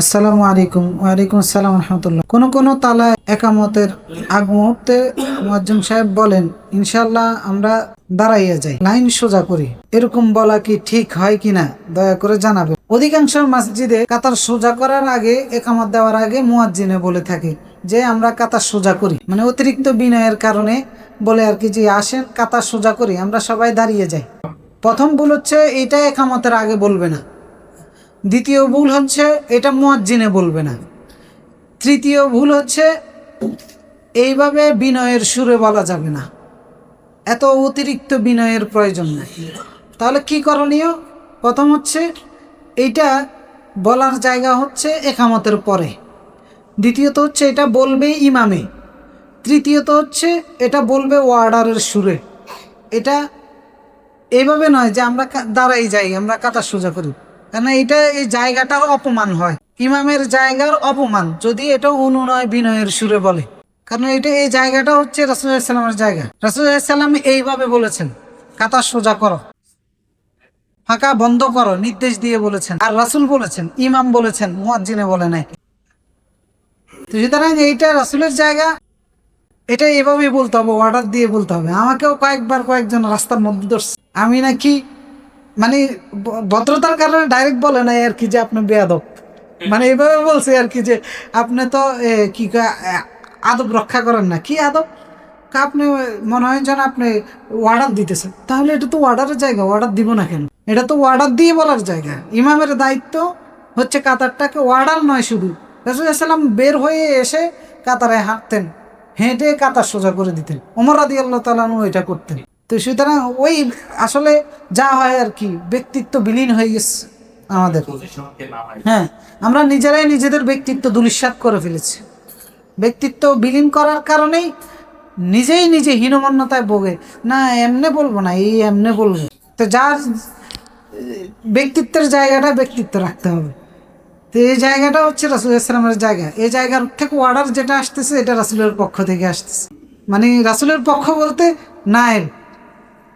আসসালামু আলাইকুম। ওয়ালাইকুম আসসালাম রহমতুল্লাহ। কোন কোন তালা একামতের আগ মুহূর্তে মুয়াজ্জিম সাহেব বলেন ইনশাল্লাহ আমরা দাঁড়াইয়া যাই, লাইন সোজা করি। এরকম বলা কি ঠিক হয় কিনা? দয়া করে জানাবে অধিকাংশ মসজিদে কাতার সোজা করার আগে, একামত দেওয়ার আগে মুয়াজ্জিনে বলে থাকে যে, আমরা কাতার সোজা করি। মানে অতিরিক্ত বিনয়ের কারণে বলে আর কি যে, আসেন, কাতার সোজা করি, আমরা সবাই দাঁড়িয়ে যাই। প্রথম ভুল হচ্ছে এটা একামতের আগে বলবে না। দ্বিতীয় ভুল হচ্ছে, এটা মুয়াজ্জিনে বলবে না। তৃতীয় ভুল হচ্ছে, এইভাবে বিনয়ের সুরে বলা যাবে না। এত অতিরিক্ত বিনয়ের প্রয়োজন নেই। তাহলে কি করণীয়? প্রথম হচ্ছে, এইটা বলার জায়গা হচ্ছে একামতের পরে। দ্বিতীয়ত হচ্ছে, এটা বলবে ইমামে। তৃতীয়ত হচ্ছে, এটা বলবে ওয়ার্ডারের সুরে। এটা এইভাবে নয় যে আমরা দাঁড়াই যাই, আমরা কাতার সোজা করি। কারণ এটা এই জায়গাটার অপমান হয়। ইমামের জায়গার অপমান, যদি এটা অনুনয় বিনয়ের সুরে বলে। কারণ এটা এই জায়গাটা হচ্ছে রাসুলামের জায়গা। রাসুলাম এইভাবে বলেছেন কাতার সোজা করো, ফাঁকা বন্ধ করো, নির্দেশ দিয়ে বলেছেন। আর রাসুল বলেছেন, ইমাম বলেছেন, মুয়াজ্জিনে বলে নাই। তো সুতরাং এইটা রাসুলের জায়গা, এটা এভাবেই বলতে হবে অর্ডার দিয়ে বলতে হবে। আমাকেও কয়েকবার কয়েকজন রাস্তার মধ্যে ধরছে। আমি নাকি মানে ভদ্রতার কারণে ডাইরেক্ট বলে নাই আর কি যে আপনি বেয়াদব। মানে এইভাবে বলছে আর কি যে আপনি তো কি আদব রক্ষা করেন না। কি আদব? আপনি মনে হয় যেন আপনি অর্ডার দিতেছেন। তাহলে এটা তো অর্ডারের জায়গা অর্ডার দিব না কেন? এটা তো অর্ডার দিয়ে বলার জায়গা। ইমামের দায়িত্ব হচ্ছে কাতারটাকে অর্ডার নয় শুধু। রসুলাম বের হয়ে এসে কাতারে হাঁটতেন। হেঁটে কাতার সোজা করে দিতেন। ওমর আদি আল্লাহ তালানু এটা করতেন। তো সুতরাং ওই আসলে যা হয় আর কি, ব্যক্তিত্ব বিলীন হয়ে গেছে আমাদের। হ্যাঁ আমরা নিজেরাই নিজেদের ব্যক্তিত্ব দুলিশ্বাত করে ফেলেছি। ব্যক্তিত্ব বিলীন করার কারণেই নিজেই নিজে হীনমন্যতায় ভোগে। না, এমনে বলব না, এই এমনে বলব। তো যার, ব্যক্তিত্বের জায়গাটা ব্যক্তিত্ব রাখতে হবে। তো এই জায়গাটা হচ্ছে রাসুল ইসলামের জায়গা। এই জায়গার থেকে অর্ডার যেটা আসতেছে, এটা রাসুলের পক্ষ থেকে আসতেছে। মানে রাসুলের পক্ষ বলতে নায়েব।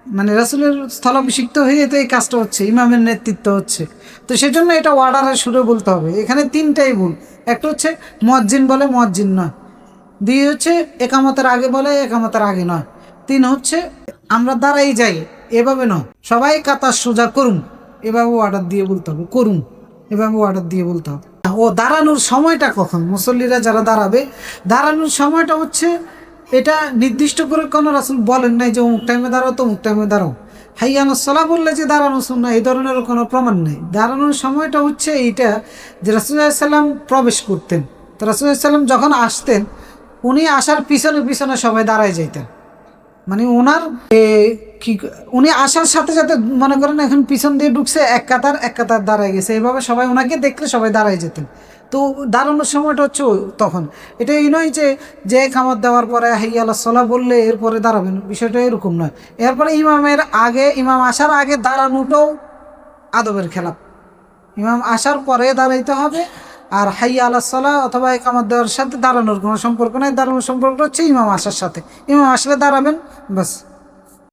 মানে রাসুলের স্থলাভিষিক্ত হয়ে তো এই কাজটা হচ্ছে, ইমামের নেতৃত্ব হচ্ছে। তো সেজন্য এটা অর্ডারের সুরে বলতে হবে। এখানে তিনটাই ভুল। একটা হচ্ছে মজ্জিন বলে মজ্জিন নয়। দুই হচ্ছে একামতের আগে বলে, একামতের আগে নয়। তিন হচ্ছে আমরা দাঁড়াই যাই, এভাবে নয়। সবাই কাতার সোজা করুন। এভাবে অর্ডার দিয়ে বলতে হবে, করুন। এভাবে অর্ডার দিয়ে বলতে হবে। ও দাঁড়ানোর সময়টা কখন? মুসল্লিরা যারা দাঁড়াবে, দাঁড়ানোর সময়টা হচ্ছে এটা নির্দিষ্ট করে কোনো রাসুল বলেন নাই যে অমুক টাইমে দাঁড়াও তো অমুক টাইমে দাঁড়াও। হাইয়ানো সলা বললে যে দাঁড়ানো শুন এই ধরনের কোনো প্রমাণ নেই। দাঁড়ানোর সময়টা হচ্ছে এইটা যে রাসুল্লাহাম প্রবেশ করতেন। তো রাসুল্লাহাম যখন আসতেন, উনি আসার পিছনে পিছনে সবাই দাঁড়ায় যাইতেন। মানে ওনার কি, উনি আসার সাথে সাথে মনে করেন এখন পিছন দিয়ে ঢুকছে, এক কাতার এক কাতার দাঁড়ায় গেছে। এইভাবে সবাই ওনাকে দেখলে সবাই দাঁড়ায় যেতেন। তো দাঁড়ানোর সময়টা হচ্ছে তখন। এটা এই নয় যে যে খামার দেওয়ার পরে হাইয়া আল্লাহ সাল্লাহ বললে এরপরে দাঁড়াবেন, বিষয়টা এরকম নয়। এরপরে ইমামের আগে, ইমাম আসার আগে দাঁড়ানোটাও আদবের খেলাপ। ইমাম আসার পরে দাঁড়াইতে হবে, আর হাইয়া আল্লাহ সাল্লাহ অথবা একামত দেওয়ার সাথে দাঁড়ানোর কোনো সম্পর্ক নাই। দাঁড়ানোর সম্পর্ক হচ্ছে ইমাম আসার সাথে। ইমাম আসলে দাঁড়াবেন বাস